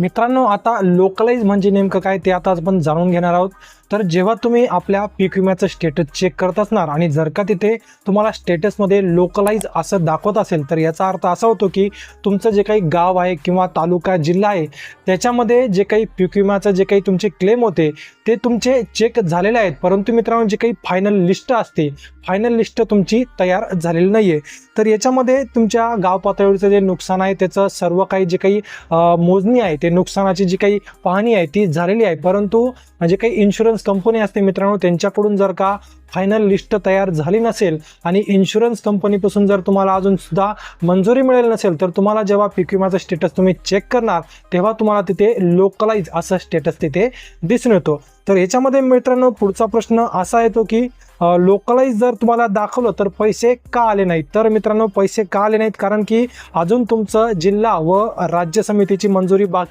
मित्रांनो आता लोकलाईज म्हणजे नेमकं काय ते आता आपण जाणून घेणार आहोत. तर जेव्हा तुम्ही आपल्या पीक विम्याचं स्टेटस चेक करत असणार आणि जर का तिथे तुम्हाला स्टेटसमध्ये लोकलाईज असं दाखवत असेल तर याचा अर्थ असा होतो की तुमचं जे काही गाव आहे किंवा तालुका जिल्हा आहे त्याच्यामध्ये जे काही पीक विम्याचं जे काही तुमचे क्लेम होते ते तुमचे चेक झालेले आहेत. परंतु मित्रांनो जे काही फायनल लिस्ट असते फायनल लिस्ट तुमची तयार झालेली नाही आहे तर याच्यामध्ये तुमच्या गाव पातळीवरचं जे नुकसान आहे त्याचं सर्व काही जे काही मोजणी आहे ते नुकसानाची जी काही पाहणी आहे ती झालेली आहे. परंतु जे काही इन्शुरन्स कंपनी असते मित्रांनो त्यांच्याकडून जर का फायनल लिस्ट तयार झाली नसेल आणि इन्शुरन्स कंपनीपासून जर तुम्हाला अजून सुद्धा मंजुरी मिळेल नसेल तर तुम्हाला जेव्हा पीक विमाचा स्टेटस तुम्ही चेक करणार तेव्हा तुम्हाला तिथे लोकलाइज असं स्टेटस तिथे दिसून येतो. तर याच्यामध्ये मित्रांनो पुढचा प्रश्न असा येतो की लोकलाइज जर तुम्हाला दाखवलं तर पैसे का आले नाहीत? तर मित्रांनो पैसे का आले नाहीत? कारण की अजून तुमचं जिल्हा व राज्य समितीची मंजुरी बाकी